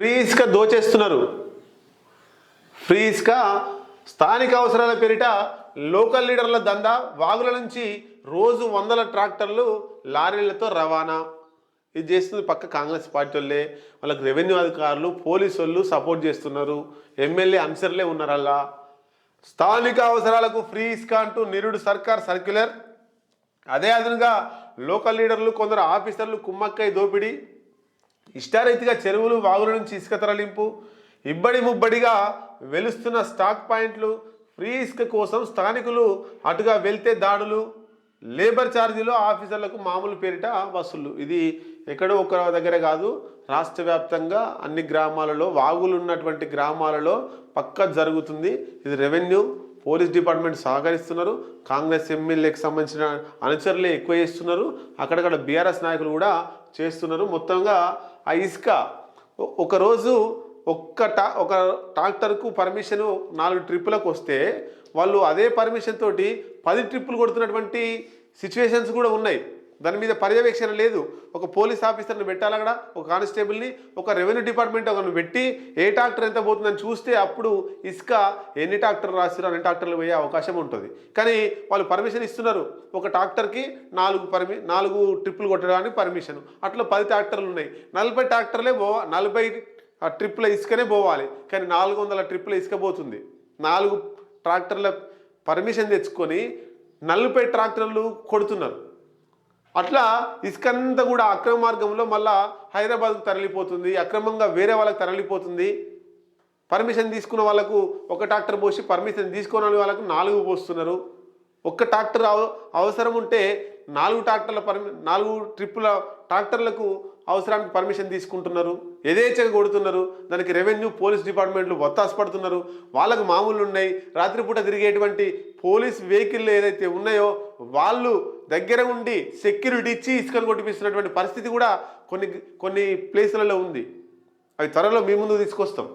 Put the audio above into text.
Free ఇసుక దోచేస్తున్నారు. Free ఇసుక స్థానిక అవసరాల పేరిట లోకల్ లీడర్ల దందా వాగుల నుంచి రోజు వందల ట్రాక్టర్లు లారీలతో రవాణా. ఇది చేస్తుంది పక్క కాంగ్రెస్ పార్టీ వాళ్ళే. వాళ్ళకి రెవెన్యూ అధికారులు పోలీసు వాళ్ళు సపోర్ట్ చేస్తున్నారు. ఎమ్మెల్యే అంశర్లే ఉన్నారు అలా. స్థానిక అవసరాలకు ఫ్రీ ఇసుక అంటూ నిరుడు సర్కార్ సర్క్యులర్. అదే అదనుగా లోకల్ లీడర్లు కొందరు ఆఫీసర్లు కుమ్మక్కై దోపిడీ. ఇష్టారీతిగా చెరువులు వాగుల నుంచి ఇసుక తరలింపు ఇబ్బడి ముబ్బడిగా వెలుస్తున్న స్టాక్ పాయింట్లు ఫ్రీ ఇసుక కోసం స్థానికులు అటుగా వెళ్తే దాడులు లేబర్ ఛార్జీలు ఆఫీసర్లకు మామూలు పేరిట వసూళ్ళు ఇది ఎక్కడో ఒక దగ్గర కాదు రాష్ట్ర వ్యాప్తంగా అన్ని గ్రామాలలో వాగులు ఉన్నటువంటి గ్రామాలలో పక్క జరుగుతుంది. ఇది రెవెన్యూ పోలీస్ డిపార్ట్మెంట్ సహకరిస్తున్నారు కాంగ్రెస్ ఎమ్మెల్యేకి సంబంధించిన అనుచరులే ఎక్కువ చేస్తున్నారు అక్కడక్కడ బీఆర్ఎస్ నాయకులు కూడా చేస్తున్నారు. మొత్తంగా ఆ ఇసుక ఒకరోజు ఒక్క టా ఒక ట్రాక్టర్కు పర్మిషన్ నాలుగు ట్రిప్పులకు వస్తే వాళ్ళు అదే పర్మిషన్ తోటి పది ట్రిప్పులు కొడుతున్నటువంటి సిచ్యువేషన్స్ కూడా ఉన్నాయి. దాని మీద పర్యవేక్షణ లేదు. ఒక పోలీస్ ఆఫీసర్ని పెట్టాలి అక్కడ? ఒక కానిస్టేబుల్ని? ఒక రెవెన్యూ డిపార్ట్మెంట్ ఒకరిని పెట్టి ఏ ట్రాక్టర్ ఎంత పోతుందని చూస్తే అప్పుడు ఇసుక ఎన్ని ట్రాక్టర్ రాసిరో అన్ని ట్రాక్టర్లు పోయే అవకాశం ఉంటుంది. కానీ వాళ్ళు పర్మిషన్ ఇస్తున్నారు. ఒక ట్రాక్టర్కి నాలుగు పర్మి నాలుగు ట్రిప్పులు కొట్టడానికి పర్మిషన్. అట్లా పది ట్రాక్టర్లు ఉన్నాయి. నలభై ట్రాక్టర్లే పో నలభై ట్రిప్పుల ఇసుకనే పోవాలి. కానీ నాలుగు వందల ట్రిప్పుల ఇసుక పోతుంది. నాలుగు ట్రాక్టర్ల పర్మిషన్ తెచ్చుకొని నలభై ట్రాక్టర్లు కొడుతున్నారు. అట్లా ఇసుకంతా కూడా అక్రమ మార్గంలో మళ్ళా హైదరాబాద్కు తరలిపోతుంది అక్రమంగా వేరే వాళ్ళకి తరలిపోతుంది. పర్మిషన్ తీసుకున్న వాళ్ళకు ఒక ట్రాక్టర్ పోసి పర్మిషన్ తీసుకున్న వాళ్ళకు నాలుగు పోస్తున్నారు. ఒక్క ట్రాక్టర్ అవ- అవసరం ఉంటే నాలుగు ట్రాక్టర్ల పర్మి నాలుగు ట్రిప్పుల ట్రాక్టర్లకు అవసరానికి పర్మిషన్ తీసుకుంటున్నారు. యథేచ్ఛగా కొడుతున్నారు. దానికి రెవెన్యూ పోలీస్ డిపార్ట్మెంట్లు ఒత్తాసు పడుతున్నారు. వాళ్ళకు మామూలు ఉన్నాయి. రాత్రిపూట తిరిగేటువంటి పోలీస్ వెహికల్ ఏదైతే ఉన్నాయో వాళ్ళు దగ్గర ఉండి సెక్యూరిటీ ఇచ్చి ఇసుకను కొట్టిపిస్తున్నటువంటి పరిస్థితి కూడా కొన్ని కొన్ని ప్లేసులలో ఉంది. అవి త్వరలో మీ ముందు తీసుకొస్తాం.